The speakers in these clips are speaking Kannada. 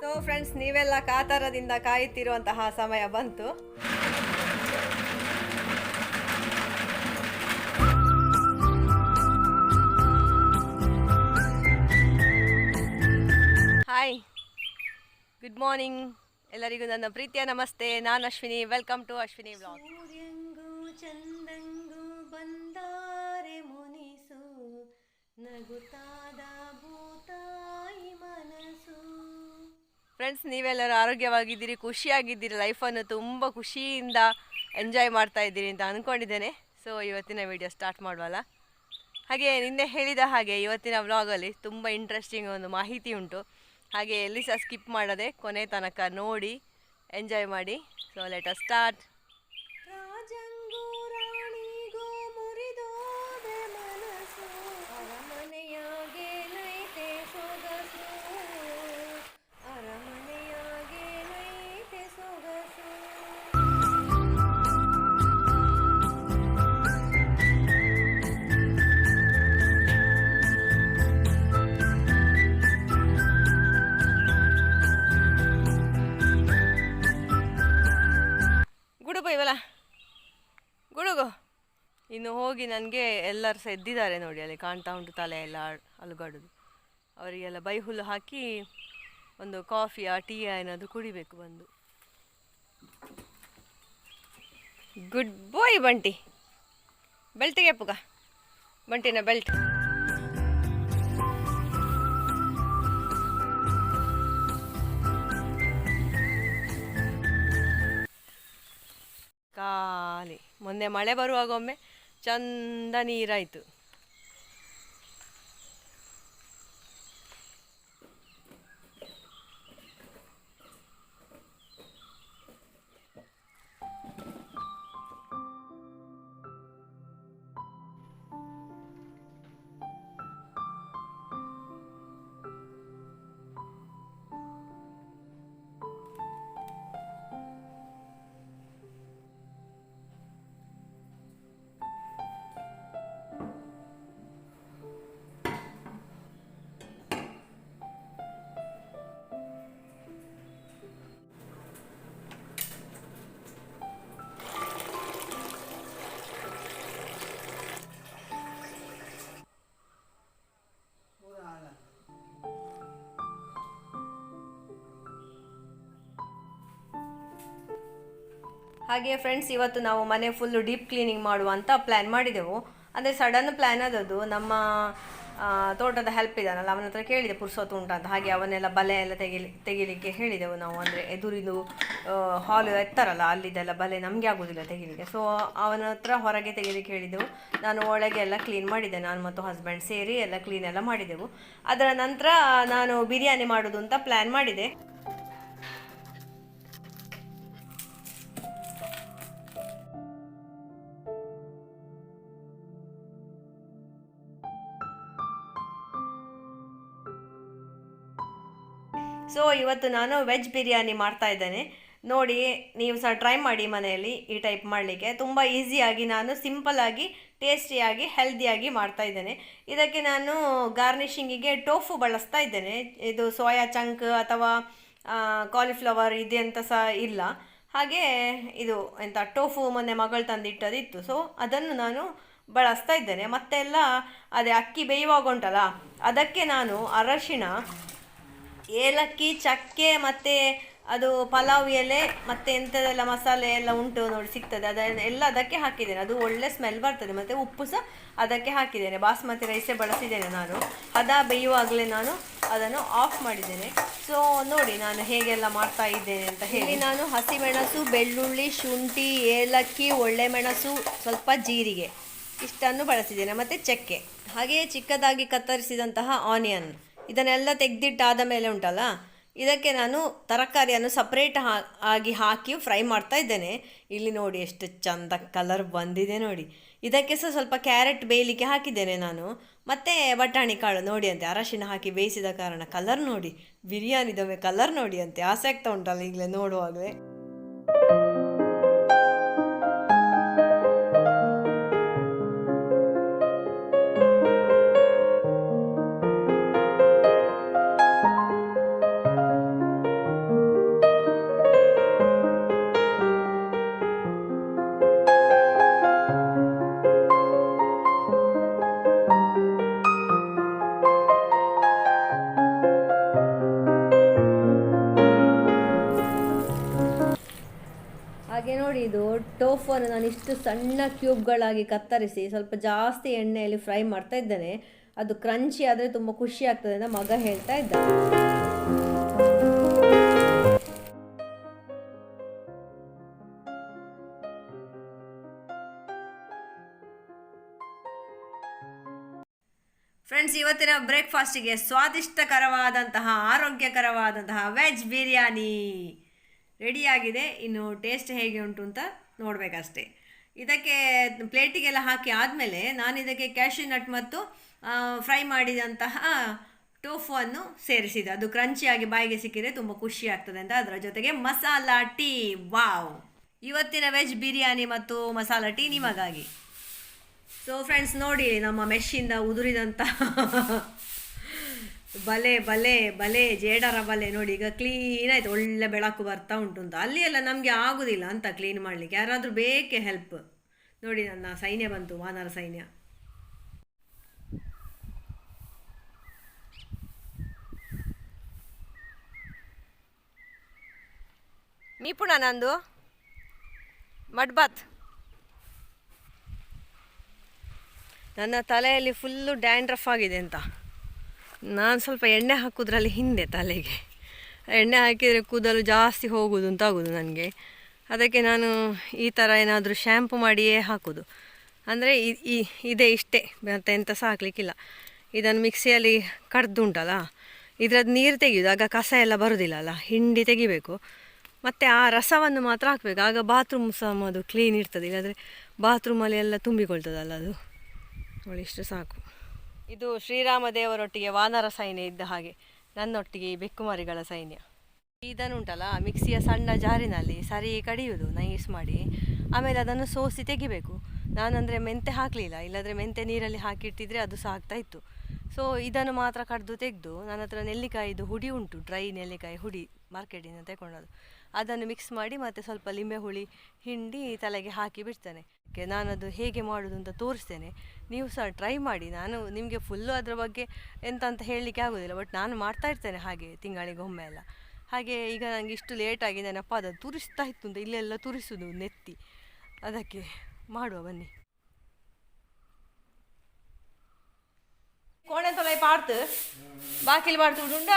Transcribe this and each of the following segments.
ಸೊ ಫ್ರೆಂಡ್ಸ್ ನೀವೆಲ್ಲ ಕಾತರದಿಂದ ಕಾಯುತ್ತಿರುವಂತಹ ಸಮಯ ಬಂತು. ಹಾಯ್ ಗುಡ್ ಮಾರ್ನಿಂಗ್ ಎಲ್ಲರಿಗೂ ನನ್ನ ಪ್ರೀತಿಯ ನಮಸ್ತೆ. ನಾನು Ashwini. Welcome to Ashwini blog ಚಂದಂಗು ಬಂದಾರೆ ಮುನಿಸು ನಗುತ್ತಾದ ಫ್ರೆಂಡ್ಸ್ ನೀವೆಲ್ಲರೂ ಆರೋಗ್ಯವಾಗಿದ್ದೀರಿ, ಖುಷಿಯಾಗಿದ್ದೀರಿ ಲೈಫನ್ನು ತುಂಬ ಖುಷಿಯಿಂದ ಎಂಜಾಯ್ ಮಾಡ್ತಾ ಇದ್ದೀರಿ ಅಂತ ಅಂದ್ಕೊಂಡಿದ್ದೇನೆ ಸೊ ಇವತ್ತಿನ ವಿಡಿಯೋ ಸ್ಟಾರ್ಟ್ ಮಾಡುವಲ್ಲ? ಹಾಗೆ ನಿನ್ನೆ ಹೇಳಿದ ಹಾಗೆ ಇವತ್ತಿನ ವ್ಲಾಗಲ್ಲಿ ತುಂಬ ಇಂಟ್ರೆಸ್ಟಿಂಗ್ ಒಂದು ಮಾಹಿತಿ ಉಂಟು. ಹಾಗೆ ಎಲ್ಲಿ ಸಹ ಸ್ಕಿಪ್ ಮಾಡದೆ ಕೊನೆ ತನಕ ನೋಡಿ ಎಂಜಾಯ್ ಮಾಡಿ. ಸೊ ಲೆಟ್ ಸ್ಟಾರ್ಟ್ ಗುಡುಗು ಇನ್ನು ಹೋಗಿ ನನಗೆ ಎಲ್ಲರೂ ಸಹ ಎದ್ದಿದ್ದಾರೆ ನೋಡಿ, ಅಲ್ಲಿ ಕಾಣ್ತಾ ಉಂಟು ತಲೆ ಎಲ್ಲ ಅಲುಗಾಡೋದು. ಅವರಿಗೆಲ್ಲ ಬೈ ಹುಲ್ಲು ಹಾಕಿ ಒಂದು ಕಾಫಿಯ ಟೀ ಏನಾದರೂ ಕುಡಿಬೇಕು ಬಂದು. ಗುಡ್ ಬಾಯ್ ಬಂಟಿ ಬೆಲ್ಟಿಗೆ ಪುಗ. ಬಂಟಿನ ಬೆಲ್ಟ್ ಖಾಲಿ. ಮೊನ್ನೆ ಮಳೆ ಬರುವಾಗ ಒಮ್ಮೆ ಚಂದ ನೀರಾಯಿತು. ಹಾಗೆ ಫ್ರೆಂಡ್ಸ್ ಇವತ್ತು ನಾವು ಮನೆ ಫುಲ್ಲು ಡೀಪ್ ಕ್ಲೀನಿಂಗ್ ಮಾಡುವ ಅಂತ ಪ್ಲ್ಯಾನ್ ಮಾಡಿದೆವು. ಅಂದರೆ ಸಡನ್ ಪ್ಲ್ಯಾನ್ ಅದದು ನಮ್ಮ ತೋಟದ ಹೆಲ್ಪ್ ಇದ್ದಾನಲ್ಲ ಅವನ ಹತ್ರ ಕೇಳಿದೆ ಪುರ್ಸೊತ್ತು ಅಂತ. ಹಾಗೆ ಅವನ್ನೆಲ್ಲ ಬಲೆ ಎಲ್ಲ ತೆಗಿಲಿ, ತೆಗಿಲಿಕ್ಕೆ ಹೇಳಿದೆವು ನಾವು. ಅಂದರೆ ಎದುರಿದು ಹಾಲು ಎತ್ತರಲ್ಲ, ಅಲ್ಲಿದೆಲ್ಲ ಬಲೆ ನಮಗೆ ಆಗೋದಿಲ್ಲ ತೆಗಿಲಿಕ್ಕೆ. ಸೊ ಅವನ ಹತ್ರ ಹೊರಗೆ ತೆಗಿಲಿಕ್ಕೆ ಹೇಳಿದೆವು. ನಾನು ಒಳಗೆ ಎಲ್ಲ ಕ್ಲೀನ್ ಮಾಡಿದೆ. ನಾನು ಮತ್ತು ಹಸ್ಬೆಂಡ್ ಸೇರಿ ಎಲ್ಲ ಕ್ಲೀನ್ ಎಲ್ಲ ಮಾಡಿದೆವು. ಅದರ ನಂತರ ನಾನು ಬಿರಿಯಾನಿ ಮಾಡೋದು ಅಂತ ಪ್ಲ್ಯಾನ್ ಮಾಡಿದೆ. ಇವತ್ತು ನಾನು ವೆಜ್ ಬಿರಿಯಾನಿ ಮಾಡ್ತಾ ಇದ್ದೇನೆ. ನೋಡಿ, ನೀವು ಸಹ ಟ್ರೈ ಮಾಡಿ ಮನೆಯಲ್ಲಿ ಈ ಟೈಪ್ ಮಾಡಲಿಕ್ಕೆ. ತುಂಬ ಈಸಿಯಾಗಿ ನಾನು ಸಿಂಪಲ್ಲಾಗಿ ಟೇಸ್ಟಿಯಾಗಿ ಹೆಲ್ದಿಯಾಗಿ ಮಾಡ್ತಾ ಇದ್ದೇನೆ. ಇದಕ್ಕೆ ನಾನು ಗಾರ್ನಿಷಿಂಗಿಗೆ ಟೋಫು ಬಳಸ್ತಾ ಇದ್ದೇನೆ. ಇದು ಸೋಯಾ ಚಂಕ್ ಅಥವಾ ಕಾಲಿಫ್ಲವರ್ ಇದೆ ಅಂತ ಸಹ ಇಲ್ಲ. ಹಾಗೆ ಇದು ಎಂತ ಟೋಫು ಮೊನ್ನೆ ಮಗಳು ತಂದಿಟ್ಟದಿತ್ತು. ಸೊ ಅದನ್ನು ನಾನು ಬಳಸ್ತಾ ಇದ್ದೇನೆ. ಮತ್ತೆಲ್ಲ ಅದೇ ಅಕ್ಕಿ ಬೇಯುವಾಗ ಉಂಟಲ್ಲ, ಅದಕ್ಕೆ ನಾನು ಅರಶಿಣ ಏಲಕ್ಕಿ, ಚಕ್ಕೆ ಮತ್ತು ಅದು ಪಲಾವ್ ಎಲೆ ಮತ್ತು ಎಂಥದೆಲ್ಲ ಮಸಾಲೆ ಎಲ್ಲ ಉಂಟು ನೋಡಿ ಸಿಗ್ತದೆ. ಅದನ್ನು ಎಲ್ಲ ಅದಕ್ಕೆ ಹಾಕಿದ್ದೇನೆ. ಅದು ಒಳ್ಳೆ ಸ್ಮೆಲ್ ಬರ್ತದೆ. ಮತ್ತು ಉಪ್ಪು ಸಹ ಅದಕ್ಕೆ ಹಾಕಿದ್ದೇನೆ. ಬಾಸ್ಮತಿ ರೈಸೇ ಬಳಸಿದ್ದೇನೆ ನಾನು. ಹದ ಬೇಯುವಾಗಲೇ ನಾನು ಅದನ್ನು ಆಫ್ ಮಾಡಿದ್ದೇನೆ. ಸೊ ನೋಡಿ ನಾನು ಹೇಗೆಲ್ಲ ಮಾಡ್ತಾ ಇದ್ದೇನೆ ಅಂತ ಹೇಳಿ. ನಾನು ಹಸಿಮೆಣಸು, ಬೆಳ್ಳುಳ್ಳಿ, ಶುಂಠಿ, ಏಲಕ್ಕಿ ಒಳ್ಳೆ ಮೆಣಸು ಸ್ವಲ್ಪ ಜೀರಿಗೆ ಇಷ್ಟನ್ನು ಬಳಸಿದ್ದೇನೆ. ಮತ್ತು ಚಕ್ಕೆ. ಹಾಗೆಯೇ ಚಿಕ್ಕದಾಗಿ ಕತ್ತರಿಸಿದಂತಹ ಆನಿಯನ್ ಇದನ್ನೆಲ್ಲ ತೆಗೆದಿಟ್ಟಾದ ಮೇಲೆ ಉಂಟಲ್ಲ? ಇದಕ್ಕೆ ನಾನು ತರಕಾರಿಯನ್ನು ಸಪ್ರೇಟ್ ಆಗಿ ಹಾಕಿ ಫ್ರೈ ಮಾಡ್ತಾ ಇದ್ದೇನೆ. ಇಲ್ಲಿ ನೋಡಿ ಎಷ್ಟು ಚಂದ ಕಲರ್ ಬಂದಿದೆ ನೋಡಿ. ಇದಕ್ಕೆ ಸಹ ಸ್ವಲ್ಪ ಕ್ಯಾರೆಟ್ ಬೇಯಲಿಕ್ಕೆ ಹಾಕಿದ್ದೇನೆ ನಾನು. ಮತ್ತು ಬಟಾಣಿ ಕಾಳು ನೋಡಿ ಅಂತೆ ಅರಶಿನ ಹಾಕಿ ಬೇಯಿಸಿದ ಕಾರಣ ಕಲರ್ ನೋಡಿ. ಬಿರಿಯಾನಿದೊಮ್ಮೆ ಕಲರ್ ನೋಡಿ ಅಂತೆ ಆಸೆ ಆಗ್ತಾ ಉಂಟಲ್ಲ ಈಗಲೇ ನೋಡುವಾಗಲೇ. ಇದು ಟೋಫನ್ನು ನಾನು ಇಷ್ಟು ಸಣ್ಣ ಕ್ಯೂಬ್ಗಳಾಗಿ ಕತ್ತರಿಸಿ ಸ್ವಲ್ಪ ಜಾಸ್ತಿ ಎಣ್ಣೆಯಲ್ಲಿ ಫ್ರೈ ಮಾಡ್ತಾ ಇದ್ದೇನೆ. ಅದು ಕ್ರಂಚಿ ಆದರೆ ತುಂಬ ಖುಷಿ ಆಗ್ತದೆ ಅಂತ ಮಗ ಹೇಳ್ತಾ ಇದ್ದ ಫ್ರೆಂಡ್ಸ್ ಇವತ್ತಿನ ಬ್ರೇಕ್ಫಾಸ್ಟಿಗೆ ಸ್ವಾದಿಷ್ಟಕರವಾದಂತಹ, ಆರೋಗ್ಯಕರವಾದಂತಹ ವೆಜ್ ಬಿರಿಯಾನಿ ರೆಡಿಯಾಗಿದೆ ಇನ್ನು ಟೇಸ್ಟ್ ಹೇಗೆ ಉಂಟು ಅಂತ ನೋಡಬೇಕಷ್ಟೇ. ಇದಕ್ಕೆ ಪ್ಲೇಟಿಗೆಲ್ಲ ಹಾಕಿ ಆದಮೇಲೆ ನಾನು ಇದಕ್ಕೆ ಕ್ಯಾಶ್ಯೂ ನಟ್ ಮತ್ತು ಫ್ರೈ ಮಾಡಿದಂತಹ ಟೋಫನ್ನು ಸೇರಿಸಿದೆ ಅದು ಕ್ರಂಚಿಯಾಗಿ ಬಾಯಿಗೆ ಸಿಕ್ಕಿದರೆ ತುಂಬ ಖುಷಿ ಆಗ್ತದೆ ಅಂತ ಅದರ ಜೊತೆಗೆ ಮಸಾಲ ಟೀ. ವಾವ್! ಇವತ್ತಿನ ವೆಜ್ ಬಿರಿಯಾನಿ ಮತ್ತು ಮಸಾಲ ಟೀ ನಿಮಗಾಗಿ. ಸೊ ಫ್ರೆಂಡ್ಸ್ ನೋಡಿ ನಮ್ಮ ಮೆಶ್ಶಿಂದ ಉದುರಿದಂಥ ಬಲೆ ಬಲೆ ಬಲೆ, ಜೇಡರ ಬಲೆ ನೋಡಿ ಈಗ ಕ್ಲೀನ್ ಆಯ್ತು. ಒಳ್ಳೆ ಬೆಳಕು ಬರ್ತಾ ಉಂಟು ಅಂತ. ಅಲ್ಲಿ ಎಲ್ಲ ನಮಗೆ ಆಗುದಿಲ್ಲ ಅಂತ ಕ್ಲೀನ್ ಮಾಡಲಿಕ್ಕೆ. ಯಾರಾದರೂ ಬೇಕೇ ಹೆಲ್ಪ್ ನೋಡಿ ನನ್ನ ಸೈನ್ಯ ಬಂತು, ವಾನರ ಸೈನ್ಯ. ನಿಪುಣ ನಂದು. ಮಡ್ಬಾತ್. ನನ್ನ ತಲೆಯಲ್ಲಿ ಫುಲ್ಲು ಡ್ಯಾಂಡ್ರಫ್ ಆಗಿದೆ ಅಂತ. ನಾನು ಸ್ವಲ್ಪ ಎಣ್ಣೆ ಹಾಕೋದ್ರಲ್ಲಿ ಹಿಂದೆ ತಲೆಗೆ. ಎಣ್ಣೆ ಹಾಕಿದರೆ ಕೂದಲು ಜಾಸ್ತಿ ಹೋಗೋದು ಅಂತ ಆಗೋದು ನನಗೆ. ಅದಕ್ಕೆ ನಾನು ಈ ಥರ ಏನಾದರೂ ಶ್ಯಾಂಪು ಮಾಡಿಯೇ ಹಾಕೋದು. ಅಂದರೆ ಈ, ಇದೇ ಇಷ್ಟೇ, ಮತ್ತೆ ಎಂತ ಸಹ ಹಾಕಲಿಕ್ಕಿಲ್ಲ. ಇದನ್ನು ಮಿಕ್ಸಿಯಲ್ಲಿ ಕಡ್ದುಂಟಲ್ಲ, ಇದರದ್ದು ನೀರು ತೆಗೆಯೋದು, ಆಗ ಕಸ ಎಲ್ಲ ಬರೋದಿಲ್ಲಲ್ಲ ಹಿಂಡಿ ತೆಗಿಬೇಕು. ಮತ್ತು ಆ ರಸವನ್ನು ಮಾತ್ರ ಹಾಕಬೇಕು, ಆಗ ಬಾತ್ರೂಮ್ ಸಹ ಅದು ಕ್ಲೀನ್ ಇರ್ತದೆ, ಇಲ್ಲಾಂದರೆ ಬಾತ್ರೂಮಲ್ಲಿ ಎಲ್ಲ ತುಂಬಿಕೊಳ್ತದಲ್ಲ ಅದು. ಇಷ್ಟು ಸಾಕು. ಇದು ಶ್ರೀರಾಮ ದೇವರೊಟ್ಟಿಗೆ ವಾನರ ಸೈನ್ಯ ಇದ್ದ ಹಾಗೆ, ನನ್ನೊಟ್ಟಿಗೆ ಈ ಬೆಕ್ಕುಮರಿಗಳ ಸೈನ್ಯ. ಇದನ್ನುಂಟಲ್ಲ ಮಿಕ್ಸಿಯ ಸಣ್ಣ ಜಾರಿನಲ್ಲಿ ಸರಿ ಕಡಿಯುವುದು, ನೈಸ್ ಮಾಡಿ, ಆಮೇಲೆ ಅದನ್ನು ಸೋಸಿ ತೆಗಿಬೇಕು. ನಾನಂದರೆ ಮೆಂತೆ ಹಾಕಲಿಲ್ಲ, ಇಲ್ಲಾಂದರೆ ಮೆಂತೆ ನೀರಲ್ಲಿ ಹಾಕಿಟ್ಟಿದ್ರೆ ಅದು ಸಹ ಇತ್ತು. ಸೊ ಇದನ್ನು ಮಾತ್ರ ಕಡ್ದು ತೆಗೆದು ನನ್ನ ಹತ್ರ ನೆಲ್ಲಿಕಾಯಿದು ಹುಡಿ ಉಂಟು ಡ್ರೈ ನೆಲ್ಲಿಕಾಯಿ ಹುಡಿ. ಮಾರ್ಕೆಟಿಂದ ತಗೊಂಡದು. ಅದನ್ನು ಮಿಕ್ಸ್ ಮಾಡಿ ಮತ್ತು ಸ್ವಲ್ಪ ಲಿಂಬೆ ಹುಳಿ, ಹಿಂಡಿ ತಲೆಗೆ ಹಾಕಿ ಬಿಡ್ತೇನೆ. ನಾನು ಅದು ಹೇಗೆ ಮಾಡೋದು ಅಂತ ತೋರಿಸ್ತೇನೆ. ನೀವು ಸಹ ಟ್ರೈ ಮಾಡಿ. ನಾನು ನಿಮಗೆ ಫುಲ್ಲು ಅದರ ಬಗ್ಗೆ ಎಂತ ಅಂತ ಹೇಳಲಿಕ್ಕೆ ಆಗೋದಿಲ್ಲ. ಬಟ್ ನಾನು ಮಾಡ್ತಾ ಇರ್ತೇನೆ ಹಾಗೆ ತಿಂಗಳಿಗೆ ಒಮ್ಮೆ ಎಲ್ಲ. ಹಾಗೆ ಈಗ ನನಗೆ ಇಷ್ಟು ಲೇಟ್ ಆಗಿದೆ ನೆನಪ ಅದು ತುರಿಸ್ತಾ ಇತ್ತು ಅಂತ ಇಲ್ಲೆಲ್ಲ ತುರಿಸೋದು ನೆತ್ತಿ. ಅದಕ್ಕೆ ಮಾಡುವ ಬನ್ನಿ. ಕೋಣೆ ತೊಲೆ ಪಾಡ್ತು. ಬಾಕಿಲಿ ಪಾಡ್ತು ಉಂಡ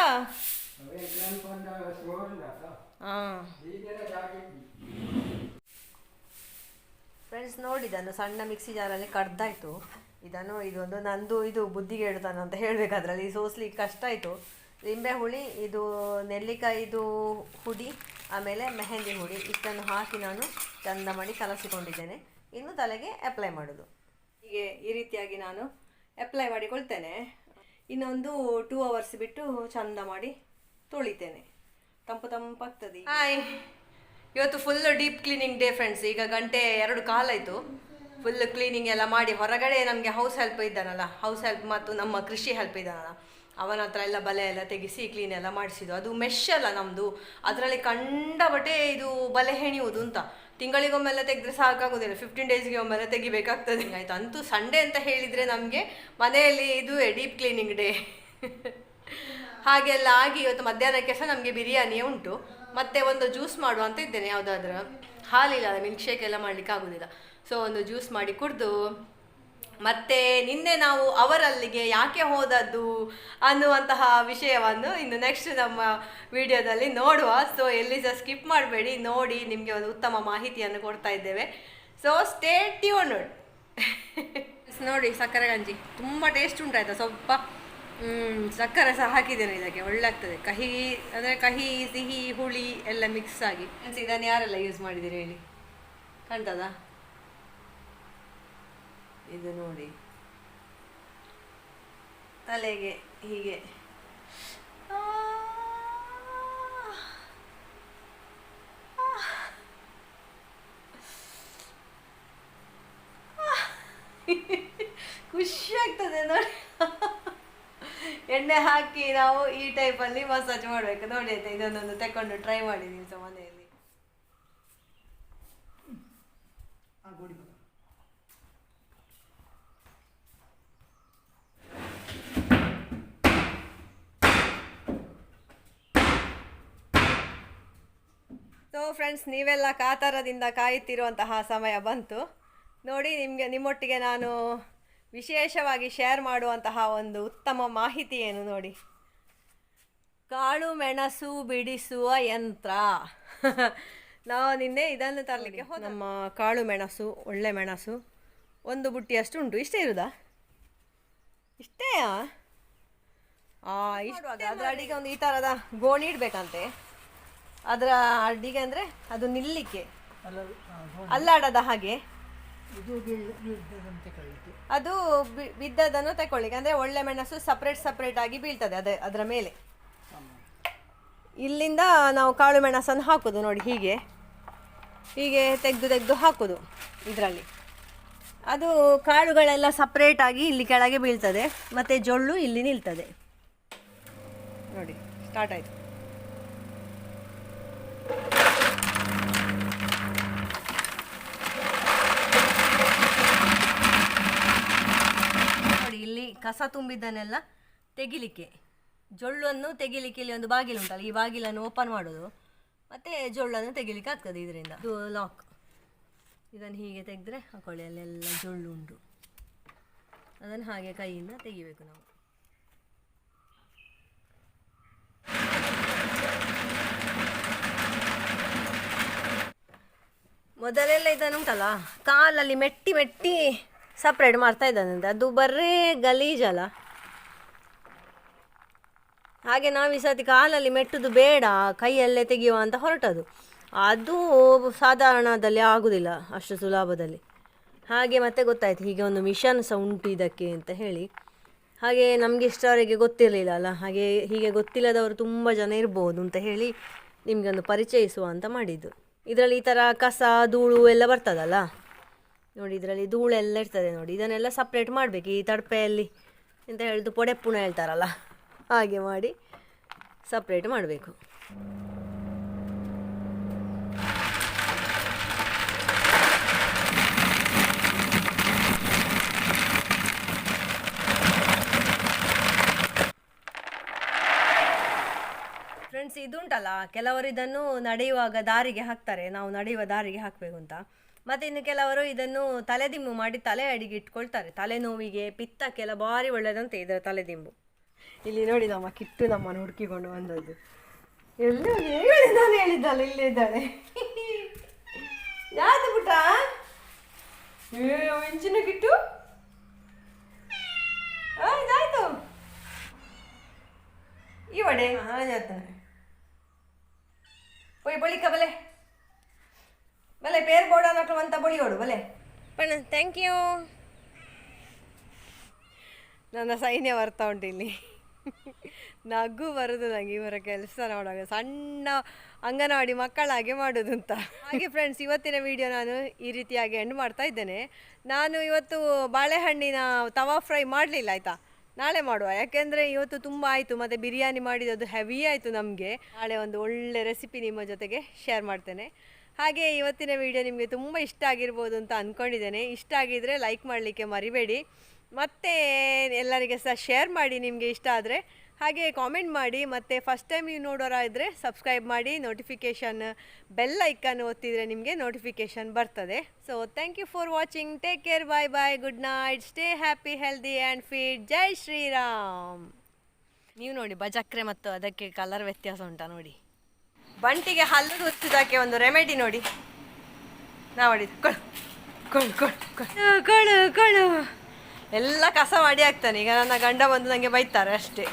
ಫ್ರೆಂಡ್ಸ್ ನೋಡಿ ಇದನ್ನು ಸಣ್ಣ ಮಿಕ್ಸಿ ಜಾರಲ್ಲಿ ಕಡ್ದಾಯ್ತು. ಇದನ್ನು ಇದೊಂದು ನಂದು ಇದು ಬುದ್ಧಿಗೆ ಹೇಳ್ತಾನ ಅಂತ ಹೇಳಬೇಕು ಅದರಲ್ಲಿ. ಸೋಸ್ಲಿಕ್ಕೆ ಕಷ್ಟ ಆಯಿತು. ಲಿಂಬೆ ಹುಳಿ ಇದು ನೆಲ್ಲಿಕಾಯಿದು ಹುಡಿ ಆಮೇಲೆ ಮೆಹಂದಿ ಹುಡಿ ಇಷ್ಟನ್ನು ಹಾಕಿ ನಾನು ಚಂದ ಮಾಡಿ ಕಲಸಿಕೊಂಡಿದ್ದೇನೆ. ಇನ್ನು ತಲೆಗೆ ಅಪ್ಲೈ ಮಾಡೋದು. ಹೀಗೆ ಈ ರೀತಿಯಾಗಿ ನಾನು ಅಪ್ಲೈ ಮಾಡಿಕೊಳ್ತೇನೆ. ಇನ್ನೊಂದು ಟೂ ಅವರ್ಸ್ ಬಿಟ್ಟು ಚಂದ ಮಾಡಿ ತೊಳಿತೇನೆ. ತಂಪು ತಂಪಾಗ್ತದೆ ಹಾಯ್. ಇವತ್ತು full deep cleaning day friends ಈಗ ಗಂಟೆ ಎರಡು ಕಾಲಾಯಿತು ಫುಲ್ ಕ್ಲೀನಿಂಗ್ ಎಲ್ಲ ಮಾಡಿ ಹೊರಗಡೆ ನಮಗೆ ಹೌಸ್ ಹೆಲ್ಪ್ ಇದ್ದಾನಲ್ಲ. ಹೌಸ್ ಹೆಲ್ಪ್ ಮತ್ತು ನಮ್ಮ ಕೃಷಿ ಹೆಲ್ಪ್ ಇದ್ದಾನಲ್ಲ. ಅವನ ಹತ್ರ ಎಲ್ಲ ಬಲೆ ಎಲ್ಲ ತೆಗೆಸಿ ಕ್ಲೀನ್ ಎಲ್ಲ ಮಾಡಿಸಿದ್ದು. ಅದು ಮೆಶ್ ಅಲ್ಲ ನಮ್ಮದು ಅದರಲ್ಲಿ ಕಂಡಬಟ್ಟೆ ಇದು ಬಲೆ ಹೆಣಿಯುವುದು ಅಂತ. ತಿಂಗಳಿಗೊಮ್ಮೆಲ್ಲ ತೆಗೆದ್ರೆ ಸಾಕಾಗೋದಿಲ್ಲ. ಫಿಫ್ಟೀನ್ ಡೇಸ್ಗೆ ಒಮ್ಮೆಲ್ಲ ತೆಗಿಬೇಕಾಗ್ತದೆ. ಹಿಂಗಾಯ್ತು ಅಂತೂ ಸಂಡೇ ಅಂತ ಹೇಳಿದರೆ ನಮಗೆ ಮನೆಯಲ್ಲಿ ಇದು ಡೀಪ್ ಕ್ಲೀನಿಂಗ್ ಡೇ ಹಾಗೆಲ್ಲ ಆಗಿ ಇವತ್ತು ಮಧ್ಯಾಹ್ನಕ್ಕೆ ಸಹ ನಮಗೆ ಬಿರಿಯಾನಿ ಉಂಟು. ಮತ್ತೆ ಒಂದು ಜ್ಯೂಸ್ ಮಾಡುವ ಅಂತ ಇದ್ದೇನೆ, ಯಾವುದಾದ್ರೂ. ಹಾಲಿಲ್ಲ ಮಿಲ್ಕ್ ಶೇಕ್ ಎಲ್ಲ ಮಾಡ್ಲಿಕ್ಕೆ ಆಗೋದಿಲ್ಲ. ಸೊ ಒಂದು ಜ್ಯೂಸ್ ಮಾಡಿ ಕುಡಿದು. ಮತ್ತೆ ನಿನ್ನೆ ನಾವು ಅವರಲ್ಲಿಗೆ ಯಾಕೆ ಹೋದದ್ದು ಅನ್ನುವಂತಹ ವಿಷಯವನ್ನು ಇನ್ನು ನೆಕ್ಸ್ಟ್ ನಮ್ಮ ವಿಡಿಯೋದಲ್ಲಿ ನೋಡುವ. ಸೊ ಎಲ್ಲಿ ಸಹ ಸ್ಕಿಪ್ ಮಾಡಬೇಡಿ, ನೋಡಿ ನಿಮಗೆ ಒಂದು ಉತ್ತಮ ಮಾಹಿತಿಯನ್ನು ಕೊಡ್ತಾ ಇದ್ದೇವೆ. ಸೊ ಸ್ಟೇ ಟ್ಯೂನ್ಡ್ ನೋಡಿ, ಸಕ್ಕರೆ ಗಂಜಿ. ತುಂಬ ಟೇಸ್ಟ್ ಉಂಟಾಯ್ತಾ ಸ್ವಲ್ಪ? ಸಕ್ಕರೆ ಸಹ ಹಾಕಿದ್ದೇನೆ ಇದಕ್ಕೆ ಒಳ್ಳೆ ಆಗ್ತದೆ ಕಹಿ, ಅಂದರೆ ಕಹಿ, ಸಿಹಿ, ಹುಳಿ ಎಲ್ಲ ಮಿಕ್ಸ್ ಆಗಿ. ಇದನ್ನು ಯಾರೆಲ್ಲ ಯೂಸ್ ಮಾಡಿದ್ದೀರಿ ಹೇಳಿ? ಕಾಣ್ತದ? ಇದು ನೋಡಿ. ತಲೆಗೆ ಹೀಗೆ. ಖುಷಿ ಆಗ್ತದೆ ನೋಡಿ. ಎಣ್ಣೆ ಹಾಕಿ ನಾವು ಈ ಟೈಪಲ್ಲಿ ಮಸಾಜ್ ಮಾಡಬೇಕು. ನೋಡಿ ಆಯ್ತಾ ಇದನ್ನೊಂದು ತಕೊಂಡು ಟ್ರೈ ಮಾಡಿ ನೀವು ಸಹ ಮನೆಯಲ್ಲಿ. ಸೊ ಫ್ರೆಂಡ್ಸ್ ನೀವೆಲ್ಲ ಕಾತರದಿಂದ ಕಾಯುತ್ತಿರುವಂತಹ ಸಮಯ ಬಂತು. ನೋಡಿ ನಿಮಗೆ ನಿಮ್ಮೊಟ್ಟಿಗೆ ನಾನು ವಿಶೇಷವಾಗಿ ಶೇರ್ ಮಾಡುವಂತಹ ಒಂದು ಉತ್ತಮ ಮಾಹಿತಿ ಏನು ನೋಡಿ. ಕಾಳು ಮೆಣಸು ಬಿಡಿಸುವ ಯಂತ್ರ. ನಾವು ನಿನ್ನೆ ಇದನ್ನು ತರಲಿಕ್ಕೆ ಹೋದ ನಮ್ಮ ಕಾಳು ಮೆಣಸು ಒಳ್ಳೆ ಮೆಣಸು ಒಂದು ಬುಟ್ಟಿಯಷ್ಟು ಉಂಟು. ಇಷ್ಟೇ ಇರುದಾ? ಇಷ್ಟೇ ಅದರ ಅಡಿಗೆ ಒಂದು ಈ ಥರದ ಗೋಣಿ ಇಡಬೇಕಂತೆ. ಅದರ ಅಡಿಗೆ ಅಂದರೆ ಅದು ನಿಲ್ಲಿಕ್ಕೆ. ಅಲ್ಲಾಡದ ಹಾಗೆ. ಅದು ಬಿದ್ದದನ್ನು ತಕೊಳ್ಳಿ ಅಂದರೆ ಒಳ್ಳೆ ಮೆಣಸು ಸಪ್ರೇಟ್ ಸಪ್ರೇಟ್ ಆಗಿ ಬೀಳ್ತದೆ ಅದೇ, ಅದರ ಮೇಲೆ. ಇಲ್ಲಿಂದ ನಾವು ಕಾಳು ಮೆಣಸನ್ನು ಹಾಕೋದು ನೋಡಿ ಹೀಗೆ. ಹೀಗೆ ತೆಗೆದು ತೆಗೆದು ಹಾಕೋದು ಇದರಲ್ಲಿ. ಅದು ಕಾಳುಗಳೆಲ್ಲ ಸಪ್ರೇಟ್ ಆಗಿ ಇಲ್ಲಿ ಕೆಳಗೆ ಬೀಳ್ತದೆ, ಮತ್ತೆ ಜೊಳ್ಳು ಇಲ್ಲಿ ನಿಲ್ತದೆ. ನೋಡಿ ಸ್ಟಾರ್ಟ್ ಆಯಿತು ನೋಡಿ ಇಲ್ಲಿ ಕಸ ತುಂಬಿದ್ದನ್ನೆಲ್ಲ ತೆಗಿಲಿಕ್ಕೆ. ಜೊಳ್ಳನ್ನು ತೆಗಿಲಿಕ್ಕೆ ಇಲ್ಲಿ ಒಂದು ಬಾಗಿಲು ಉಂಟಲ್ಲ, ಈ ಬಾಗಿಲನ್ನು ಓಪನ್ ಮಾಡೋದು. ಮತ್ತೆ ಜೊಳ್ಳನ್ನು ತೆಗಿಲಿಕ್ಕೆ ಆಗ್ತದೆ ಇದರಿಂದ. ಇದು ಲಾಕ್ ಇದನ್ನು ಹೀಗೆ ತೆಗೆದ್ರೆ ಹಾಕೊಳ್ಳಿ ಅಲ್ಲೆಲ್ಲ ಜೊಳ್ಳು ಉಂಟು. ಅದನ್ನು ಹಾಗೆ ಕೈಯಿಂದ ತೆಗಿಬೇಕು ನಾವು. ಮೊದಲೆಲ್ಲ ಇದನ್ನು ಉಂಟಲ್ಲ, ಕಾಲಲ್ಲಿ ಮೆಟ್ಟಿ ಮೆಟ್ಟಿ ಸಪ್ರೇಟ್ ಮಾಡ್ತಾ ಇದ್ದಾನಂತೆ ಅದು ಬರ್ರೇ ಗಲೀಜಲ್ಲ ಹಾಗೆ ನಾವು ಈ ಸತಿ ಕಾಲಲ್ಲಿ ಮೆಟ್ಟುದು ಬೇಡ, ಕೈಯಲ್ಲೇ ತೆಗೆಯುವ ಅಂತ ಹೊರಟದು. ಅದು ಸಾಧಾರಣದಲ್ಲಿ ಆಗುವುದಿಲ್ಲ ಅಷ್ಟು ಸುಲಭದಲ್ಲಿ. ಹಾಗೆ ಮತ್ತೆ ಗೊತ್ತಾಯ್ತು, ಹೀಗೆ ಒಂದು ಮಿಷನ್ ಸಹ ಉಂಟು ಇದಕ್ಕೆ ಅಂತ ಹೇಳಿ. ಹಾಗೆ ನಮಗೆ ಇಷ್ಟವರೆಗೆ ಗೊತ್ತಿರಲಿಲ್ಲ ಅಲ್ಲ, ಹಾಗೆ ಹೀಗೆ ಗೊತ್ತಿಲ್ಲದವರು ತುಂಬ ಜನ ಇರ್ಬೋದು ಅಂತ ಹೇಳಿ ನಿಮಗೆ ಒಂದು ಪರಿಚಯಿಸುವ ಅಂತ ಮಾಡಿದ್ದು. ಇದರಲ್ಲಿ ಈ ಥರ ಕಸ, ಧೂಳು ಎಲ್ಲ ಬರ್ತದಲ್ಲ? ನೋಡಿ, ಇದರಲ್ಲಿ ಧೂಳೆಲ್ಲ ಇರ್ತದೆ ನೋಡಿ. ಇದನ್ನೆಲ್ಲ ಸಪ್ರೇಟ್ ಮಾಡಬೇಕು ಈ ತಡಪೆಯಲ್ಲಿ ಅಂತ ಹೇಳಿದ್ದು ಪೊಡೆಪ್ಪುಣ ಹೇಳ್ತಾರಲ್ಲ, ಹಾಗೆ ಮಾಡಿ ಸಪ್ರೇಟ್ ಮಾಡಬೇಕು. ಫ್ರೆಂಡ್ಸ್ ಇದುಂಟಲ್ಲ, ಕೆಲವರು ಇದನ್ನು ನಡೆಯುವಾಗ ದಾರಿಗೆ ಹಾಕ್ತಾರೆ. ನಾವು ನಡೆಯುವ ದಾರಿಗೆ ಹಾಕಬೇಕು ಅಂತ. ಮತ್ತು ಇನ್ನು ಕೆಲವರು ಇದನ್ನು ತಲೆದಿಂಬು ಮಾಡಿ ತಲೆ ಅಡಿಗೆ ಇಟ್ಕೊಳ್ತಾರೆ. ತಲೆನೋವಿಗೆ ಪಿತ್ತಕ್ಕೆಲ್ಲ ಭಾರಿ ಒಳ್ಳೆಯದಂತೆ ಇದರ ತಲೆದಿಂಬು. ಇಲ್ಲಿ ನೋಡಿ ನಮ್ಮ ಕಿಟ್ಟು ನಮ್ಮನ್ನು ಹುಡುಕಿಕೊಂಡು ಬಂದದ್ದು. ಎಲ್ಲ ನಾನು ಹೇಳಿದ್ದಲ್ಲ ಇಲ್ಲೇ ಇದ್ದಾಳೆ. ಯಾವ್ದು ಪುಟ ಮಿಂಚಿನ ಕಿಟ್ಟು? ಇದಾಯ್ತು. ಇವಡೆ ಹಾ ಜಾತಾರೆ ಬಳಿಕ ಬಲೆ ಬಲೆ, ಪೇರ್ ಅನ್ನೋಕೆ ಅಂತ ಬೊಳಿಯೋಡು ಬಲೆ. ಪಣ ಥ್ಯಾಂಕ್ ಯು ನನ್ನ ಸೈನ್ಯ ಬರ್ತಾ ಉಂಟು ಇಲ್ಲಿ. ನಗು ಬರುದು ನನಗೆ ಇವರ ಕೆಲಸ ನೋಡುವಾಗ. ಸಣ್ಣ ಅಂಗನವಾಡಿ ಮಕ್ಕಳಾಗೆ ಮಾಡೋದು ಅಂತ. ಹಾಗೆ ಫ್ರೆಂಡ್ಸ್ ಇವತ್ತಿನ ವಿಡಿಯೋ ನಾನು ಈ ರೀತಿಯಾಗಿ ಎಂಡ್ ಮಾಡ್ತಾ ಇದ್ದೇನೆ. ನಾನು ಇವತ್ತು ಬಾಳೆಹಣ್ಣಿನ ತವಾ ಫ್ರೈ ಮಾಡಲಿಲ್ಲ, ಆಯಿತಾ? ನಾಳೆ ಮಾಡುವ. ಯಾಕೆಂದರೆ ಇವತ್ತು ತುಂಬ ಆಯಿತು. ಮತ್ತು ಬಿರಿಯಾನಿ ಮಾಡಿದ್ದು ಹೆವಿ ಆಯಿತು ನಮಗೆ. ನಾಳೆ ಒಂದು ಒಳ್ಳೆ ರೆಸಿಪಿ ನಿಮ್ಮ ಜೊತೆಗೆ ಶೇರ್ ಮಾಡ್ತೇನೆ. ಹಾಗೆ ಇವತ್ತಿನ ವಿಡಿಯೋ ನಿಮಗೆ ತುಂಬ ಇಷ್ಟ ಆಗಿರ್ಬೋದು ಅಂತ ಅಂದ್ಕೊಂಡಿದ್ದೇನೆ ಇಷ್ಟ ಆಗಿದರೆ ಲೈಕ್ ಮಾಡಲಿಕ್ಕೆ ಮರಿಬೇಡಿ. ಮತ್ತು ಎಲ್ಲರಿಗೆ ಸಹ ಶೇರ್ ಮಾಡಿ ನಿಮಗೆ ಇಷ್ಟ ಆದರೆ. ಹಾಗೆ ಕಾಮೆಂಟ್ ಮಾಡಿ. ಮತ್ತು ಫಸ್ಟ್ ಟೈಮ್ ನೀವು ನೋಡೋರ ಇದ್ದರೆ ಸಬ್ಸ್ಕ್ರೈಬ್ ಮಾಡಿ. ನೋಟಿಫಿಕೇಷನ್ ಬೆಲ್ ಐಕನ್ ಓದ್ತಿದ್ರೆ ನಿಮಗೆ ನೋಟಿಫಿಕೇಷನ್ ಬರ್ತದೆ. So thank you for watching take care bye bye good night stay happy healthy and fit ಜೈ ಶ್ರೀರಾಮ್ ನೀವು ನೋಡಿ ಬಜಕ್ರೆ ಮತ್ತು ಅದಕ್ಕೆ ಕಲರ್ ವ್ಯತ್ಯಾಸ ಉಂಟಾ ನೋಡಿ. ಬಂಟಿಗೆ ಹಲ್ಲು ಹುಚ್ಚಿದಾಕೆ ಒಂದು ರೆಮೆಡಿ ನೋಡಿ. ನಾ ಮಾಡಿದ್ದು. ಕೊಡು. ಕೊಡು ಕೊಡು ಕೊಡು. ಎಲ್ಲ ಕಸ ಮಾಡಿ ಹಾಕ್ತಾನೆ. ಈಗ ನನ್ನ ಗಂಡ ಬಂದು ನನಗೆ ಬೈತಾರೆ ಅಷ್ಟೇ.